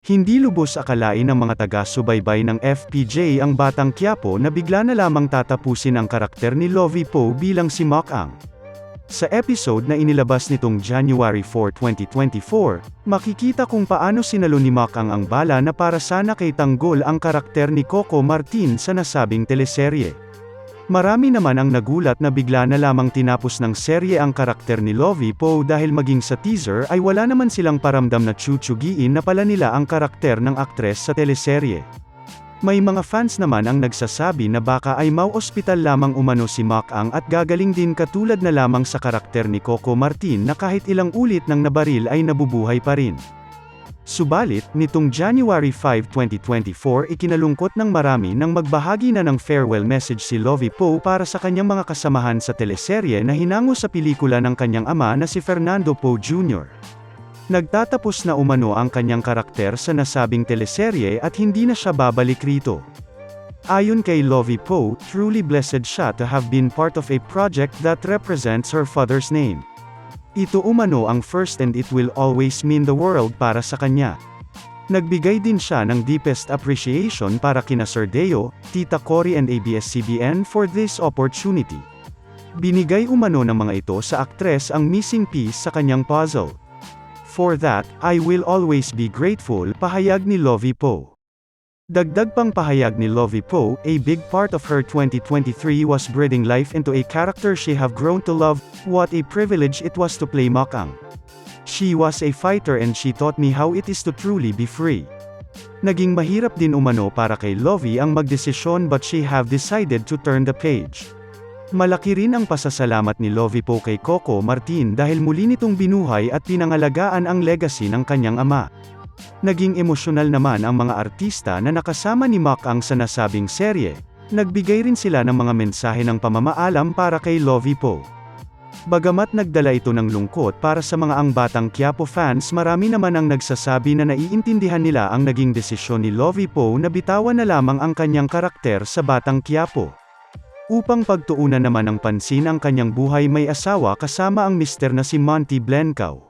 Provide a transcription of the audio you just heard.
Hindi lubos akalain ng mga taga-subaybay ng FPJ ang Batang Quiapo na bigla na lamang tatapusin ang karakter ni Lovie Poe bilang si Mok Ang. Sa episode na inilabas nitong January 4, 2024, makikita kung paano sinalo ni Mok Ang ang bala na para sana kay Tanggol ang karakter ni Coco Martin sa nasabing teleserye. Marami naman ang nagulat na bigla na lamang tinapos ng serye ang karakter ni Lovie Poe dahil maging sa teaser ay wala naman silang paramdam na tsutsugiin na pala nila ang karakter ng aktres sa teleserye. May mga fans naman ang nagsasabi na baka ay mau-ospital lamang umano si Mak Ang at gagaling din katulad na lamang sa karakter ni Coco Martin na kahit ilang ulit ng nabaril ay nabubuhay pa rin. Subalit, nitong January 5, 2024 ikinalungkot ng marami nang magbahagi na ng farewell message si Lovie Poe para sa kanyang mga kasamahan sa teleserye na hinango sa pelikula ng kanyang ama na si Fernando Poe Jr. Nagtatapos na umano ang kanyang karakter sa nasabing teleserye at hindi na siya babalik rito. Ayon kay Lovie Poe, truly blessed siya to have been part of a project that represents her father's name. Ito umano ang first and it will always mean the world para sa kanya. Nagbigay din siya ng deepest appreciation para kina Sir Deo, Tita Cory and ABS-CBN for this opportunity. Binigay umano ng mga ito sa aktres ang missing piece sa kanyang puzzle. For that, I will always be grateful, pahayag ni Lovie Poe. Dagdag pang pahayag ni Lovie Poe, a big part of her 2023 was breathing life into a character she have grown to love, what a privilege it was to play Makang. She was a fighter and she taught me how it is to truly be free. Naging mahirap din umano para kay Lovie ang magdesisyon but she have decided to turn the page. Malaki rin ang pasasalamat ni Lovie Poe kay Coco Martin dahil muli nitong binuhay at pinangalagaan ang legacy ng kanyang ama. Naging emosyonal naman ang mga artista na nakasama ni Mak Ang sa nasabing serye. Nagbigay rin sila ng mga mensahe ng pamamaalam para kay Lovie Poe. Bagamat nagdala ito ng lungkot para sa mga ang Batang Quiapo fans marami naman ang nagsasabi na naiintindihan nila ang naging desisyon ni Lovie Poe na bitawan na lamang ang kanyang karakter sa Batang Quiapo. Upang pagtuunan naman ng pansin ang kanyang buhay may asawa kasama ang mister na si Monty Blencao.